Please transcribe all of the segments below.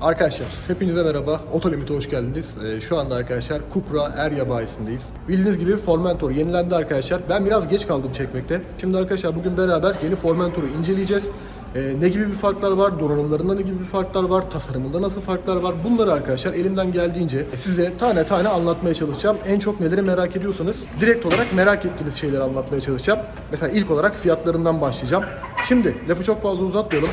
Arkadaşlar hepinize merhaba. Otolimit'e hoş geldiniz. Ee, şu anda arkadaşlar Cupra Erya bayisindeyiz. Bildiğiniz gibi Formentor yenilendi arkadaşlar. Ben biraz geç kaldım çekmekte. Şimdi arkadaşlar bugün beraber yeni Formentor'u inceleyeceğiz. Ee, ne gibi bir farklar var, donanımlarında ne gibi bir farklar var, tasarımında nasıl farklar var bunları arkadaşlar elimden geldiğince size tane tane anlatmaya çalışacağım. En çok neleri merak ediyorsanız direkt olarak merak ettiğiniz şeyleri anlatmaya çalışacağım. Mesela ilk olarak fiyatlarından başlayacağım. Şimdi lafı çok fazla uzatmayalım.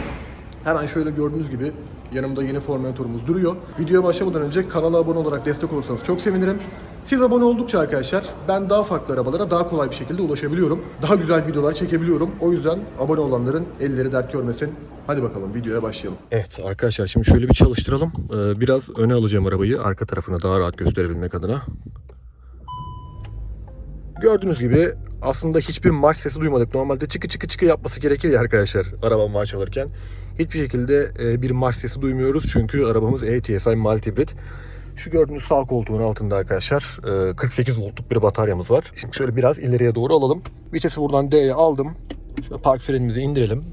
Hemen şöyle gördüğünüz gibi yanımda yeni formatörümüz duruyor. Videoya başlamadan önce kanala abone olarak destek olursanız çok sevinirim. Siz abone oldukça arkadaşlar ben daha farklı arabalara daha kolay bir şekilde ulaşabiliyorum. Daha güzel videolar çekebiliyorum. O yüzden abone olanların elleri dert görmesin. Hadi bakalım videoya başlayalım. Evet arkadaşlar şimdi şöyle bir çalıştıralım. Ee, Biraz öne alacağım arabayı arka tarafını daha rahat gösterebilmek adına. Gördüğünüz gibi aslında hiçbir marş sesi duymadık. Normalde çıkı çıkı çıkı yapması gerekir ya arkadaşlar araba marş alırken. Hiçbir şekilde e, bir marş sesi duymuyoruz çünkü arabamız ETSI Mild Hybrid. Şu gördüğünüz sağ koltuğun altında arkadaşlar e, 48 voltluk bir bataryamız var. Şimdi şöyle biraz ileriye doğru alalım. Vitesi buradan D'ye aldım. Şöyle park frenimizi indirelim.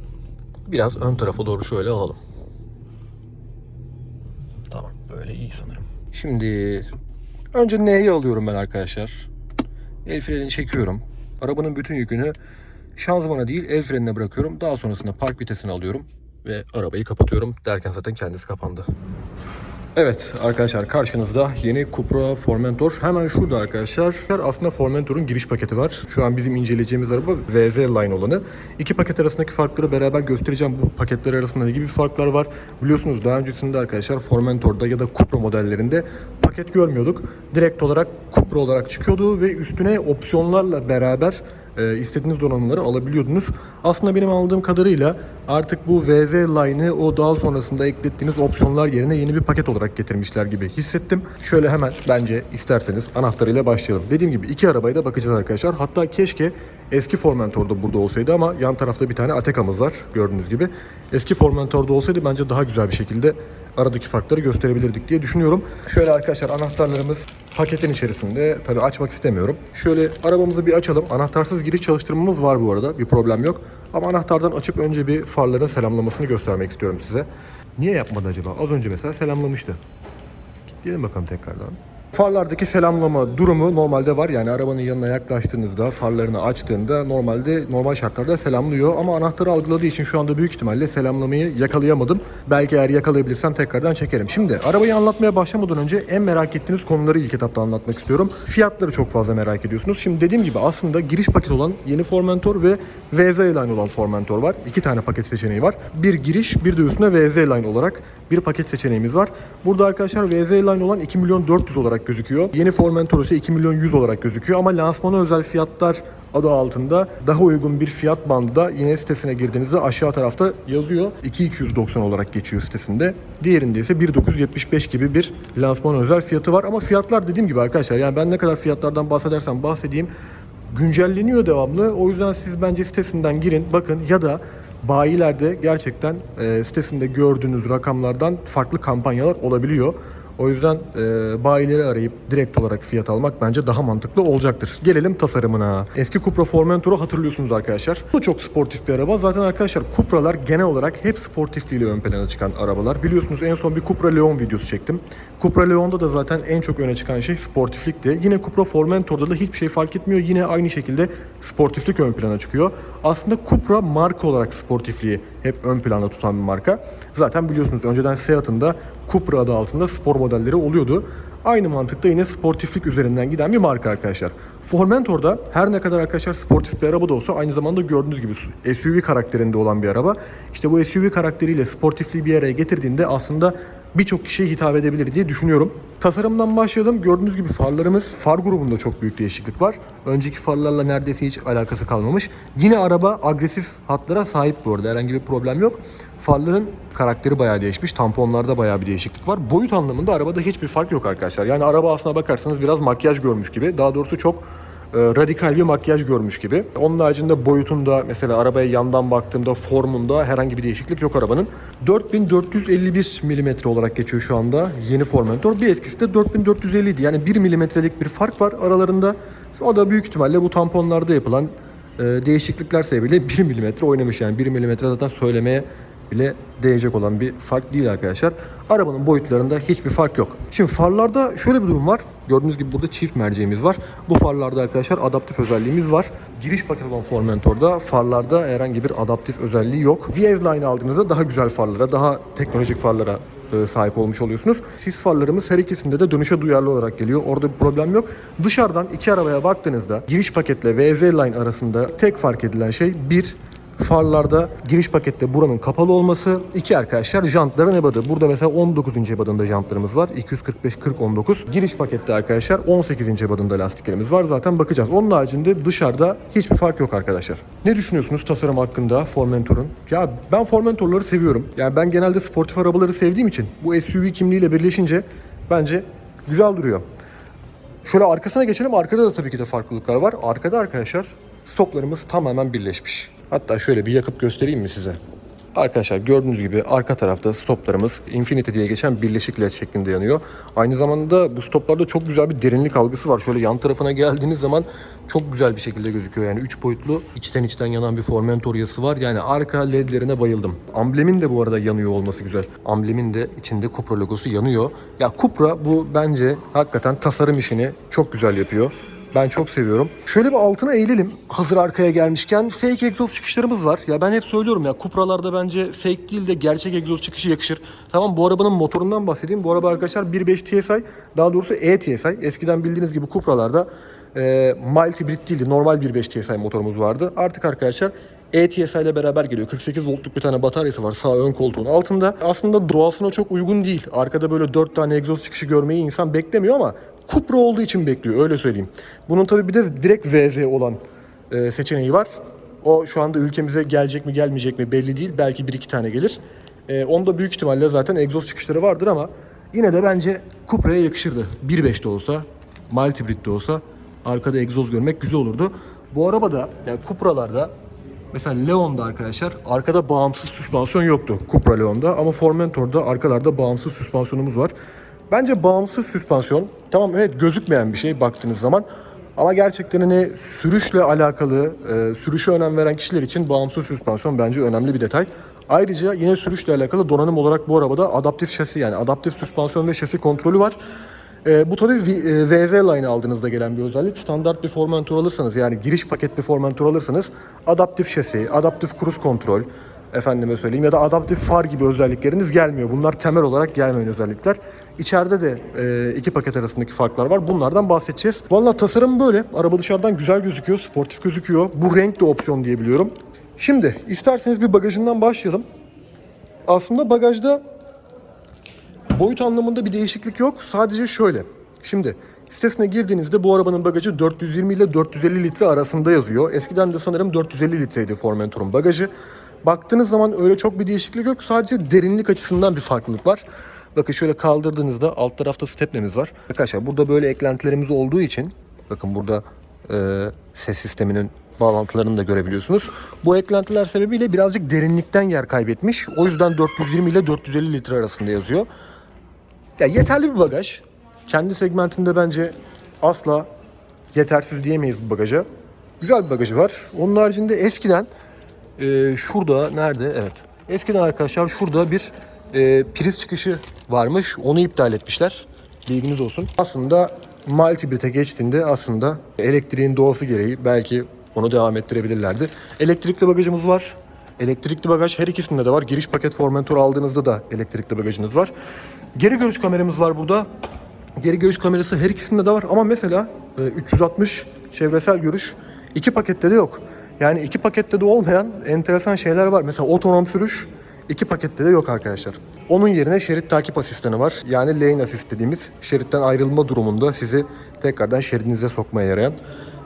Biraz ön tarafa doğru şöyle alalım. Tamam böyle iyi sanırım. Şimdi önce N'yi alıyorum ben arkadaşlar. El frenini çekiyorum. Arabanın bütün yükünü şanzımana değil el frenine bırakıyorum. Daha sonrasında park vitesini alıyorum ve arabayı kapatıyorum derken zaten kendisi kapandı. Evet arkadaşlar karşınızda yeni Cupra Formentor. Hemen şurada arkadaşlar aslında Formentor'un giriş paketi var. Şu an bizim inceleyeceğimiz araba VZ Line olanı. İki paket arasındaki farkları beraber göstereceğim. Bu paketler arasında ne gibi farklar var? Biliyorsunuz daha öncesinde arkadaşlar Formentor'da ya da Cupra modellerinde paket görmüyorduk. Direkt olarak Cupra olarak çıkıyordu ve üstüne opsiyonlarla beraber e, istediğiniz donanımları alabiliyordunuz. Aslında benim aldığım kadarıyla artık bu VZ Line'ı o daha sonrasında eklettiğiniz opsiyonlar yerine yeni bir paket olarak getirmişler gibi hissettim. Şöyle hemen bence isterseniz anahtarıyla başlayalım. Dediğim gibi iki arabaya da bakacağız arkadaşlar. Hatta keşke eski Formentor'da burada olsaydı ama yan tarafta bir tane Ateca'mız var gördüğünüz gibi. Eski Formentor'da olsaydı bence daha güzel bir şekilde aradaki farkları gösterebilirdik diye düşünüyorum. Şöyle arkadaşlar anahtarlarımız paketin içerisinde. Tabi açmak istemiyorum. Şöyle arabamızı bir açalım. Anahtarsız giriş çalıştırmamız var bu arada. Bir problem yok. Ama anahtardan açıp önce bir farların selamlamasını göstermek istiyorum size. Niye yapmadı acaba? Az önce mesela selamlamıştı. Diyelim bakalım tekrardan. Farlardaki selamlama durumu normalde var. Yani arabanın yanına yaklaştığınızda, farlarını açtığında normalde normal şartlarda selamlıyor. Ama anahtarı algıladığı için şu anda büyük ihtimalle selamlamayı yakalayamadım. Belki eğer yakalayabilirsem tekrardan çekerim. Şimdi arabayı anlatmaya başlamadan önce en merak ettiğiniz konuları ilk etapta anlatmak istiyorum. Fiyatları çok fazla merak ediyorsunuz. Şimdi dediğim gibi aslında giriş paketi olan yeni Formentor ve VZ Line olan Formentor var. İki tane paket seçeneği var. Bir giriş, bir de üstüne VZ Line olarak bir paket seçeneğimiz var. Burada arkadaşlar VZ Line olan 2 milyon 400 olarak gözüküyor. Yeni Formentor ise 2 milyon 100 olarak gözüküyor ama lansmana özel fiyatlar adı altında daha uygun bir fiyat bandı da yine sitesine girdiğinizde aşağı tarafta yazıyor. 2290 olarak geçiyor sitesinde. Diğerinde ise 1975 gibi bir lansman özel fiyatı var ama fiyatlar dediğim gibi arkadaşlar yani ben ne kadar fiyatlardan bahsedersem bahsedeyim güncelleniyor devamlı. O yüzden siz bence sitesinden girin bakın ya da bayilerde gerçekten e, sitesinde gördüğünüz rakamlardan farklı kampanyalar olabiliyor. O yüzden e, bayileri arayıp direkt olarak fiyat almak bence daha mantıklı olacaktır. Gelelim tasarımına. Eski Cupra Formentor'u hatırlıyorsunuz arkadaşlar. Bu çok sportif bir araba. Zaten arkadaşlar Cupra'lar genel olarak hep sportifliğiyle ön plana çıkan arabalar. Biliyorsunuz en son bir Cupra Leon videosu çektim. Cupra Leon'da da zaten en çok öne çıkan şey sportiflikti. Yine Cupra Formentor'da da hiçbir şey fark etmiyor. Yine aynı şekilde sportiflik ön plana çıkıyor. Aslında Cupra marka olarak sportifliği hep ön planda tutan bir marka. Zaten biliyorsunuz önceden Seat'ın da Cupra adı altında spor modelleri oluyordu. Aynı mantıkta yine sportiflik üzerinden giden bir marka arkadaşlar. Formentor'da her ne kadar arkadaşlar sportif bir araba da olsa aynı zamanda gördüğünüz gibi SUV karakterinde olan bir araba. İşte bu SUV karakteriyle sportifliği bir araya getirdiğinde aslında birçok kişiye hitap edebilir diye düşünüyorum. Tasarımdan başlayalım. Gördüğünüz gibi farlarımız far grubunda çok büyük değişiklik var. Önceki farlarla neredeyse hiç alakası kalmamış. Yine araba agresif hatlara sahip bu arada. Herhangi bir problem yok. Farların karakteri bayağı değişmiş. Tamponlarda bayağı bir değişiklik var. Boyut anlamında arabada hiçbir fark yok arkadaşlar. Yani araba aslına bakarsanız biraz makyaj görmüş gibi. Daha doğrusu çok e, radikal bir makyaj görmüş gibi. Onun haricinde boyutunda mesela arabaya yandan baktığımda formunda herhangi bir değişiklik yok arabanın. 4451 mm olarak geçiyor şu anda yeni Formentor. Bir eskisi de 4450 idi. Yani 1 milimetrelik bir fark var aralarında. O da büyük ihtimalle bu tamponlarda yapılan e, değişiklikler sebebiyle 1 milimetre oynamış. Yani 1 milimetre zaten söylemeye bile değecek olan bir fark değil arkadaşlar. Arabanın boyutlarında hiçbir fark yok. Şimdi farlarda şöyle bir durum var. Gördüğünüz gibi burada çift merceğimiz var. Bu farlarda arkadaşlar adaptif özelliğimiz var. Giriş paketi olan Formentor'da farlarda herhangi bir adaptif özelliği yok. VS Line aldığınızda daha güzel farlara, daha teknolojik farlara e, sahip olmuş oluyorsunuz. Sis farlarımız her ikisinde de dönüşe duyarlı olarak geliyor. Orada bir problem yok. Dışarıdan iki arabaya baktığınızda giriş paketle VZ Line arasında tek fark edilen şey bir farlarda giriş pakette buranın kapalı olması. iki arkadaşlar jantların ebadı. Burada mesela 19. ebadında jantlarımız var. 245 40 19. Giriş pakette arkadaşlar 18. ebadında lastiklerimiz var. Zaten bakacağız. Onun haricinde dışarıda hiçbir fark yok arkadaşlar. Ne düşünüyorsunuz tasarım hakkında Formentor'un? Ya ben Formentor'ları seviyorum. Yani ben genelde sportif arabaları sevdiğim için bu SUV kimliğiyle birleşince bence güzel duruyor. Şöyle arkasına geçelim. Arkada da tabii ki de farklılıklar var. Arkada arkadaşlar stoplarımız tamamen birleşmiş. Hatta şöyle bir yakıp göstereyim mi size? Arkadaşlar gördüğünüz gibi arka tarafta stoplarımız Infinity diye geçen birleşik led şeklinde yanıyor. Aynı zamanda bu stoplarda çok güzel bir derinlik algısı var. Şöyle yan tarafına geldiğiniz zaman çok güzel bir şekilde gözüküyor. Yani 3 boyutlu içten içten yanan bir Formentor yazısı var. Yani arka ledlerine bayıldım. Amblemin de bu arada yanıyor olması güzel. Amblemin de içinde Cupra logosu yanıyor. Ya Cupra bu bence hakikaten tasarım işini çok güzel yapıyor. Ben çok seviyorum. Şöyle bir altına eğilelim. Hazır arkaya gelmişken fake egzoz çıkışlarımız var. Ya ben hep söylüyorum ya Cupra'larda bence fake değil de gerçek egzoz çıkışı yakışır. Tamam bu arabanın motorundan bahsedeyim. Bu araba arkadaşlar 1.5 TSI daha doğrusu E-TSI. Eskiden bildiğiniz gibi Cupra'larda e, mild hibrit değildi. Normal 1.5 TSI motorumuz vardı. Artık arkadaşlar E-TSI ile beraber geliyor. 48 voltluk bir tane bataryası var sağ ön koltuğun altında. Aslında doğasına çok uygun değil. Arkada böyle 4 tane egzoz çıkışı görmeyi insan beklemiyor ama Cupra olduğu için bekliyor öyle söyleyeyim. Bunun tabii bir de direkt VZ olan e, seçeneği var. O şu anda ülkemize gelecek mi gelmeyecek mi belli değil. Belki bir iki tane gelir. E, onda büyük ihtimalle zaten egzoz çıkışları vardır ama yine de bence Cupra'ya yakışırdı. 1.5'te olsa, mild de olsa arkada egzoz görmek güzel olurdu. Bu arabada yani Cupra'larda Mesela Leon'da arkadaşlar arkada bağımsız süspansiyon yoktu Cupra Leon'da ama Formentor'da arkalarda bağımsız süspansiyonumuz var. Bence bağımsız süspansiyon tamam evet gözükmeyen bir şey baktığınız zaman ama gerçekten hani sürüşle alakalı, e, sürüşe önem veren kişiler için bağımsız süspansiyon bence önemli bir detay. Ayrıca yine sürüşle alakalı donanım olarak bu arabada adaptif şasi yani adaptif süspansiyon ve şasi kontrolü var. E, bu tabii V- e, VZ line aldığınızda gelen bir özellik. Standart bir Formentor alırsanız yani giriş paket bir Formentor alırsanız adaptif şasi, adaptif cruise kontrol, efendime söyleyeyim ya da adaptif far gibi özellikleriniz gelmiyor. Bunlar temel olarak gelmeyen özellikler. İçeride de e, iki paket arasındaki farklar var. Bunlardan bahsedeceğiz. Valla tasarım böyle. Araba dışarıdan güzel gözüküyor, sportif gözüküyor. Bu renk de opsiyon diye biliyorum. Şimdi isterseniz bir bagajından başlayalım. Aslında bagajda Boyut anlamında bir değişiklik yok. Sadece şöyle. Şimdi sitesine girdiğinizde bu arabanın bagajı 420 ile 450 litre arasında yazıyor. Eskiden de sanırım 450 litreydi Formentor'un bagajı. Baktığınız zaman öyle çok bir değişiklik yok. Sadece derinlik açısından bir farklılık var. Bakın şöyle kaldırdığınızda alt tarafta stepnemiz var. Arkadaşlar burada böyle eklentilerimiz olduğu için bakın burada e, ses sisteminin bağlantılarını da görebiliyorsunuz. Bu eklentiler sebebiyle birazcık derinlikten yer kaybetmiş. O yüzden 420 ile 450 litre arasında yazıyor. Ya yeterli bir bagaj. Kendi segmentinde bence asla yetersiz diyemeyiz bu bagaja. Güzel bir bagajı var. Onun haricinde eskiden e, şurada nerede? Evet. Eskiden arkadaşlar şurada bir e, priz çıkışı varmış. Onu iptal etmişler. Bilginiz olsun. Aslında multibrite geçtiğinde aslında elektriğin doğası gereği belki onu devam ettirebilirlerdi. Elektrikli bagajımız var. Elektrikli bagaj her ikisinde de var. Giriş paket Formentor aldığınızda da elektrikli bagajınız var. Geri görüş kameramız var burada. Geri görüş kamerası her ikisinde de var ama mesela e, 360 çevresel görüş iki pakette de yok. Yani iki pakette de olmayan enteresan şeyler var. Mesela otonom sürüş iki pakette de yok arkadaşlar. Onun yerine şerit takip asistanı var. Yani lane assist dediğimiz şeritten ayrılma durumunda sizi tekrardan şeridinize sokmaya yarayan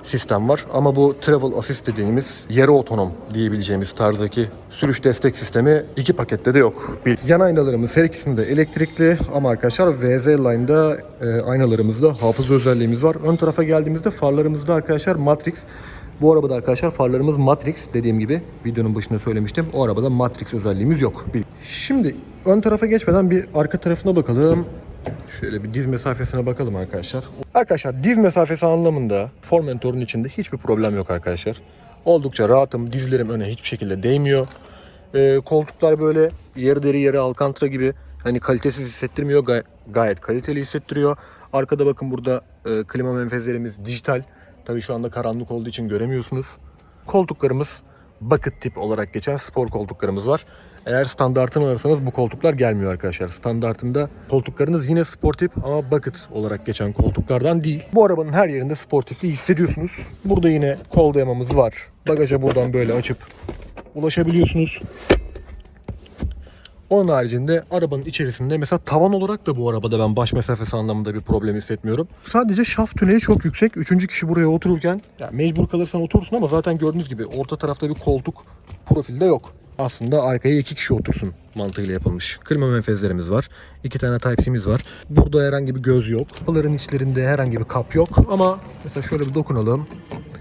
sistem var. Ama bu Travel Assist dediğimiz yarı otonom diyebileceğimiz tarzdaki sürüş destek sistemi iki pakette de yok. Bir. Yan aynalarımız her ikisinde elektrikli ama arkadaşlar VZ Line'da e, aynalarımızda hafıza özelliğimiz var. Ön tarafa geldiğimizde farlarımızda arkadaşlar Matrix. Bu arabada arkadaşlar farlarımız Matrix dediğim gibi videonun başında söylemiştim. O arabada Matrix özelliğimiz yok. Şimdi ön tarafa geçmeden bir arka tarafına bakalım. Şöyle bir diz mesafesine bakalım arkadaşlar. Arkadaşlar diz mesafesi anlamında Formentor'un içinde hiçbir problem yok arkadaşlar. Oldukça rahatım. Dizlerim öne hiçbir şekilde değmiyor. Ee, koltuklar böyle yarı deri yarı alcantara gibi hani kalitesiz hissettirmiyor. Gay- gayet kaliteli hissettiriyor. Arkada bakın burada e, klima menfezlerimiz dijital. Tabii şu anda karanlık olduğu için göremiyorsunuz. Koltuklarımız bucket tip olarak geçen spor koltuklarımız var. Eğer standartını alırsanız bu koltuklar gelmiyor arkadaşlar. Standartında koltuklarınız yine sportif ama bucket olarak geçen koltuklardan değil. Bu arabanın her yerinde sportifliği hissediyorsunuz. Burada yine kol dayamamız var. Bagaja buradan böyle açıp ulaşabiliyorsunuz. Onun haricinde arabanın içerisinde mesela tavan olarak da bu arabada ben baş mesafesi anlamında bir problem hissetmiyorum. Sadece şaft tüneli çok yüksek. Üçüncü kişi buraya otururken ya mecbur kalırsan oturursun ama zaten gördüğünüz gibi orta tarafta bir koltuk profilde yok. Aslında arkaya iki kişi otursun mantığıyla yapılmış. Klima menfezlerimiz var. iki tane Type-C'miz var. Burada herhangi bir göz yok. Kapıların içlerinde herhangi bir kap yok. Ama mesela şöyle bir dokunalım.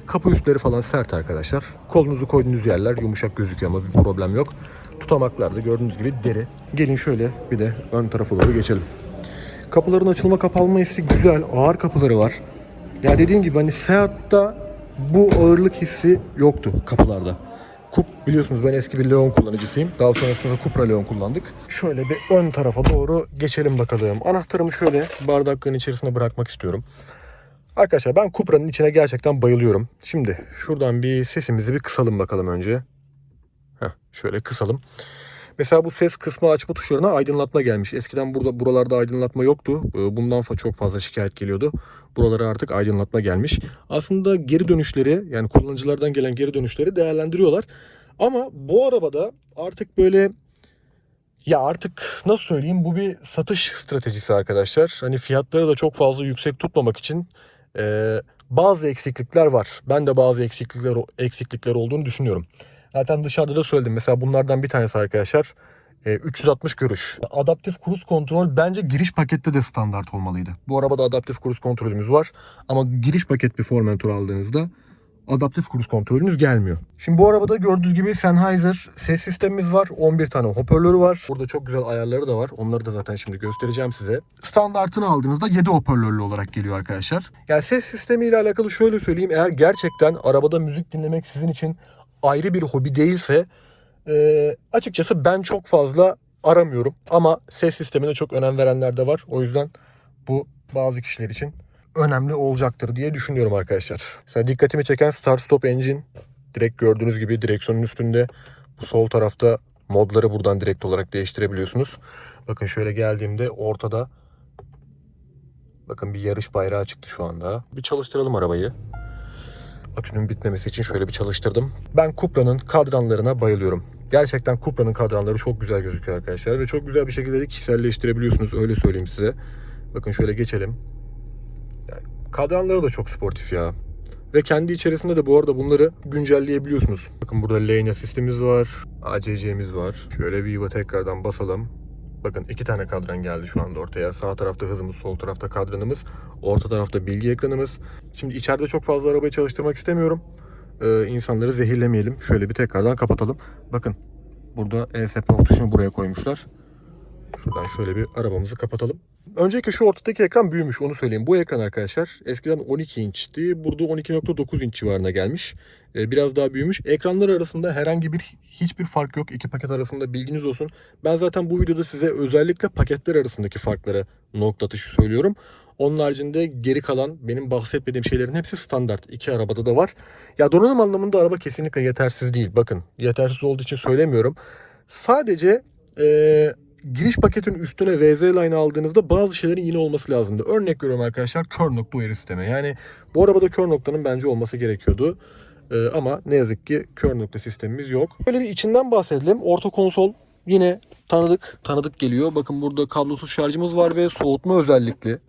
Kapı üstleri falan sert arkadaşlar. Kolunuzu koyduğunuz yerler yumuşak gözüküyor ama bir problem yok. Tutamaklar da gördüğünüz gibi deri. Gelin şöyle bir de ön tarafa doğru geçelim. Kapıların açılma kapanma hissi güzel. Ağır kapıları var. Ya dediğim gibi hani Seat'ta bu ağırlık hissi yoktu kapılarda. Kup biliyorsunuz ben eski bir Leon kullanıcısıyım. Daha sonrasında Cupra Leon kullandık. Şöyle bir ön tarafa doğru geçelim bakalım. Anahtarımı şöyle bardakların içerisine bırakmak istiyorum. Arkadaşlar ben Cupra'nın içine gerçekten bayılıyorum. Şimdi şuradan bir sesimizi bir kısalım bakalım önce. Heh, şöyle kısalım. Mesela bu ses kısmı açma tuşlarına aydınlatma gelmiş. Eskiden burada buralarda aydınlatma yoktu. Ee, Bundan çok fazla şikayet geliyordu. Buralara artık aydınlatma gelmiş. Aslında geri dönüşleri yani kullanıcılardan gelen geri dönüşleri değerlendiriyorlar. Ama bu arabada artık böyle ya artık nasıl söyleyeyim bu bir satış stratejisi arkadaşlar. Hani fiyatları da çok fazla yüksek tutmamak için e, bazı eksiklikler var. Ben de bazı eksiklikler eksiklikler olduğunu düşünüyorum. Zaten dışarıda da söyledim. Mesela bunlardan bir tanesi arkadaşlar e, 360 görüş. Adaptif cruise kontrol bence giriş pakette de standart olmalıydı. Bu arabada adaptif cruise kontrolümüz var. Ama giriş paket bir Formentor aldığınızda adaptif cruise kontrolünüz gelmiyor. Şimdi bu arabada gördüğünüz gibi Sennheiser ses sistemimiz var. 11 tane hoparlörü var. Burada çok güzel ayarları da var. Onları da zaten şimdi göstereceğim size. Standartını aldığınızda 7 hoparlörlü olarak geliyor arkadaşlar. Yani ses sistemi ile alakalı şöyle söyleyeyim. Eğer gerçekten arabada müzik dinlemek sizin için ayrı bir hobi değilse e, açıkçası ben çok fazla aramıyorum. Ama ses sistemine çok önem verenler de var. O yüzden bu bazı kişiler için önemli olacaktır diye düşünüyorum arkadaşlar. Mesela dikkatimi çeken Start Stop Engine. Direkt gördüğünüz gibi direksiyonun üstünde. Bu sol tarafta modları buradan direkt olarak değiştirebiliyorsunuz. Bakın şöyle geldiğimde ortada bakın bir yarış bayrağı çıktı şu anda. Bir çalıştıralım arabayı. Akünün bitmemesi için şöyle bir çalıştırdım. Ben Cupra'nın kadranlarına bayılıyorum. Gerçekten Cupra'nın kadranları çok güzel gözüküyor arkadaşlar. Ve çok güzel bir şekilde de kişiselleştirebiliyorsunuz. Öyle söyleyeyim size. Bakın şöyle geçelim. Yani kadranları da çok sportif ya. Ve kendi içerisinde de bu arada bunları güncelleyebiliyorsunuz. Bakın burada lane assist'imiz var. ACC'miz var. Şöyle bir yuva tekrardan basalım. Bakın iki tane kadran geldi şu anda ortaya. Sağ tarafta hızımız, sol tarafta kadranımız. Orta tarafta bilgi ekranımız. Şimdi içeride çok fazla arabayı çalıştırmak istemiyorum. Ee, insanları zehirlemeyelim. Şöyle bir tekrardan kapatalım. Bakın burada ESP tuşunu buraya koymuşlar. Şuradan şöyle bir arabamızı kapatalım. Önceki şu ortadaki ekran büyümüş onu söyleyeyim. Bu ekran arkadaşlar eskiden 12 inçti. Burada 12.9 inç civarına gelmiş. Ee, biraz daha büyümüş. Ekranlar arasında herhangi bir hiçbir fark yok. İki paket arasında bilginiz olsun. Ben zaten bu videoda size özellikle paketler arasındaki farkları nokta atışı söylüyorum. Onun haricinde geri kalan benim bahsetmediğim şeylerin hepsi standart. İki arabada da var. Ya donanım anlamında araba kesinlikle yetersiz değil. Bakın yetersiz olduğu için söylemiyorum. Sadece eee giriş paketin üstüne VZ line aldığınızda bazı şeylerin yine olması lazımdı. Örnek veriyorum arkadaşlar kör nokta uyarı sistemi. Yani bu arabada kör noktanın bence olması gerekiyordu. Ee, ama ne yazık ki kör nokta sistemimiz yok. Böyle bir içinden bahsedelim. Orta konsol yine tanıdık. Tanıdık geliyor. Bakın burada kablosuz şarjımız var ve soğutma özellikli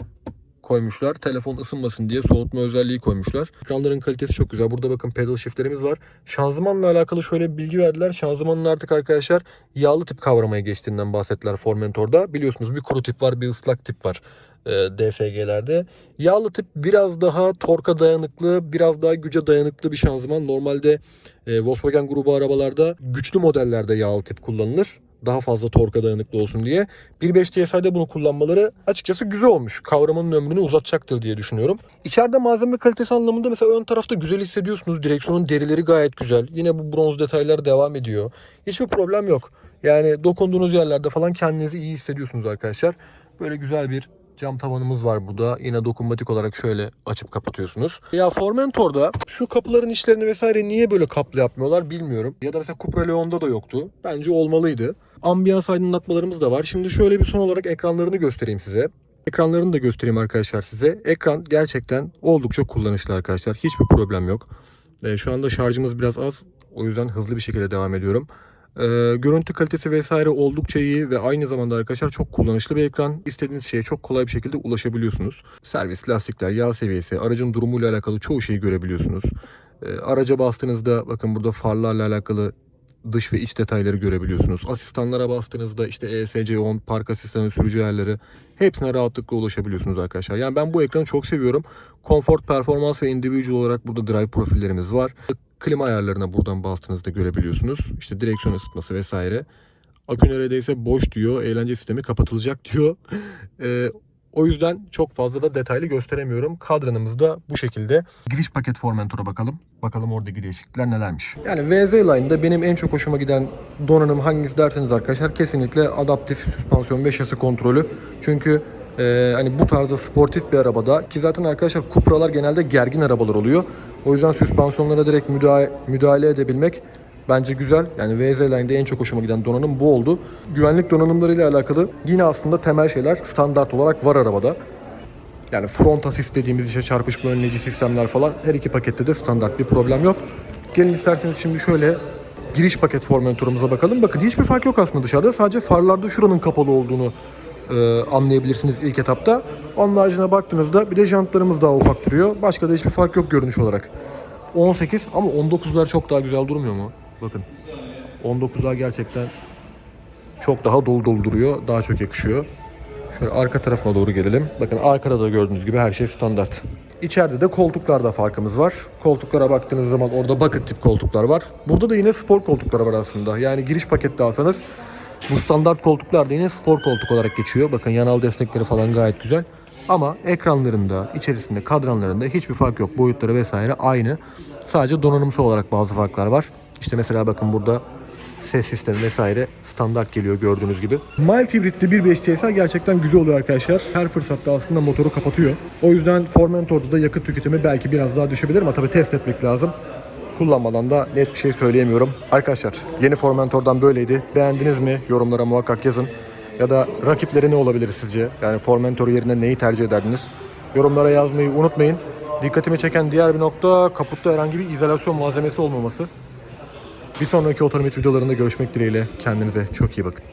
koymuşlar. Telefon ısınmasın diye soğutma özelliği koymuşlar. Ekranların kalitesi çok güzel. Burada bakın pedal shiftlerimiz var. Şanzımanla alakalı şöyle bir bilgi verdiler. Şanzımanın artık arkadaşlar yağlı tip kavramaya geçtiğinden bahsettiler Formentor'da. Biliyorsunuz bir kuru tip var bir ıslak tip var e, DSG'lerde. Yağlı tip biraz daha torka dayanıklı, biraz daha güce dayanıklı bir şanzıman. Normalde e, Volkswagen grubu arabalarda güçlü modellerde yağlı tip kullanılır. Daha fazla torka dayanıklı olsun diye. 1.5 TSI'de bunu kullanmaları açıkçası güzel olmuş. Kavramanın ömrünü uzatacaktır diye düşünüyorum. İçeride malzeme kalitesi anlamında mesela ön tarafta güzel hissediyorsunuz. Direksiyonun derileri gayet güzel. Yine bu bronz detaylar devam ediyor. Hiçbir problem yok. Yani dokunduğunuz yerlerde falan kendinizi iyi hissediyorsunuz arkadaşlar. Böyle güzel bir cam tavanımız var burada. Yine dokunmatik olarak şöyle açıp kapatıyorsunuz. Ya Formentor'da şu kapıların içlerini vesaire niye böyle kaplı yapmıyorlar bilmiyorum. Ya da mesela Cupra Leon'da da yoktu. Bence olmalıydı. Ambiyans aydınlatmalarımız da var. Şimdi şöyle bir son olarak ekranlarını göstereyim size. Ekranlarını da göstereyim arkadaşlar size. Ekran gerçekten oldukça kullanışlı arkadaşlar. Hiçbir problem yok. Ee, şu anda şarjımız biraz az. O yüzden hızlı bir şekilde devam ediyorum. Ee, görüntü kalitesi vesaire oldukça iyi ve aynı zamanda arkadaşlar çok kullanışlı bir ekran. İstediğiniz şeye çok kolay bir şekilde ulaşabiliyorsunuz. Servis, lastikler, yağ seviyesi, aracın durumuyla alakalı çoğu şeyi görebiliyorsunuz. Ee, araca bastığınızda bakın burada farlarla alakalı dış ve iç detayları görebiliyorsunuz. Asistanlara bastığınızda işte ESC 10, park asistanı, sürücü ayarları hepsine rahatlıkla ulaşabiliyorsunuz arkadaşlar. Yani ben bu ekranı çok seviyorum. Comfort, performans ve individual olarak burada drive profillerimiz var. Klima ayarlarına buradan bastığınızda görebiliyorsunuz. İşte direksiyon ısıtması vesaire. Akü neredeyse boş diyor. Eğlence sistemi kapatılacak diyor. Ee, o yüzden çok fazla da detaylı gösteremiyorum. Kadranımız da bu şekilde. Giriş paket Formentor'a bakalım. Bakalım oradaki değişiklikler nelermiş. Yani VZ Line'da benim en çok hoşuma giden donanım hangisi derseniz arkadaşlar kesinlikle adaptif süspansiyon ve şasi kontrolü. Çünkü e, hani bu tarzda sportif bir arabada ki zaten arkadaşlar Cupra'lar genelde gergin arabalar oluyor. O yüzden süspansiyonlara direkt müdahale, müdahale edebilmek bence güzel. Yani VZ Line'de en çok hoşuma giden donanım bu oldu. Güvenlik donanımlarıyla alakalı yine aslında temel şeyler standart olarak var arabada. Yani front assist dediğimiz işte çarpışma önleyici sistemler falan her iki pakette de standart bir problem yok. Gelin isterseniz şimdi şöyle giriş paket formatörümüze bakalım. Bakın hiçbir fark yok aslında dışarıda. Sadece farlarda şuranın kapalı olduğunu e, anlayabilirsiniz ilk etapta. Onun haricine baktığınızda bir de jantlarımız daha ufak duruyor. Başka da hiçbir fark yok görünüş olarak. 18 ama 19'lar çok daha güzel durmuyor mu? Bakın. 19'lar gerçekten çok daha dolu dolu duruyor. Daha çok yakışıyor. Şöyle arka tarafına doğru gelelim. Bakın arkada da gördüğünüz gibi her şey standart. İçeride de koltuklarda farkımız var. Koltuklara baktığınız zaman orada bucket tip koltuklar var. Burada da yine spor koltuklar var aslında. Yani giriş pakette alsanız bu standart koltuklar da yine spor koltuk olarak geçiyor. Bakın yanal destekleri falan gayet güzel. Ama ekranlarında, içerisinde, kadranlarında hiçbir fark yok. Boyutları vesaire aynı. Sadece donanımsal olarak bazı farklar var. İşte mesela bakın burada ses sistemi vesaire standart geliyor gördüğünüz gibi. Mild hibritli 1.5 TSI gerçekten güzel oluyor arkadaşlar. Her fırsatta aslında motoru kapatıyor. O yüzden Formentor'da da yakıt tüketimi belki biraz daha düşebilir ama tabii test etmek lazım. Kullanmadan da net bir şey söyleyemiyorum. Arkadaşlar yeni Formentor'dan böyleydi. Beğendiniz mi? Yorumlara muhakkak yazın. Ya da rakipleri ne olabilir sizce? Yani Formentor yerine neyi tercih ederdiniz? Yorumlara yazmayı unutmayın. Dikkatimi çeken diğer bir nokta kaputta herhangi bir izolasyon malzemesi olmaması. Bir sonraki otonomik videolarında görüşmek dileğiyle. Kendinize çok iyi bakın.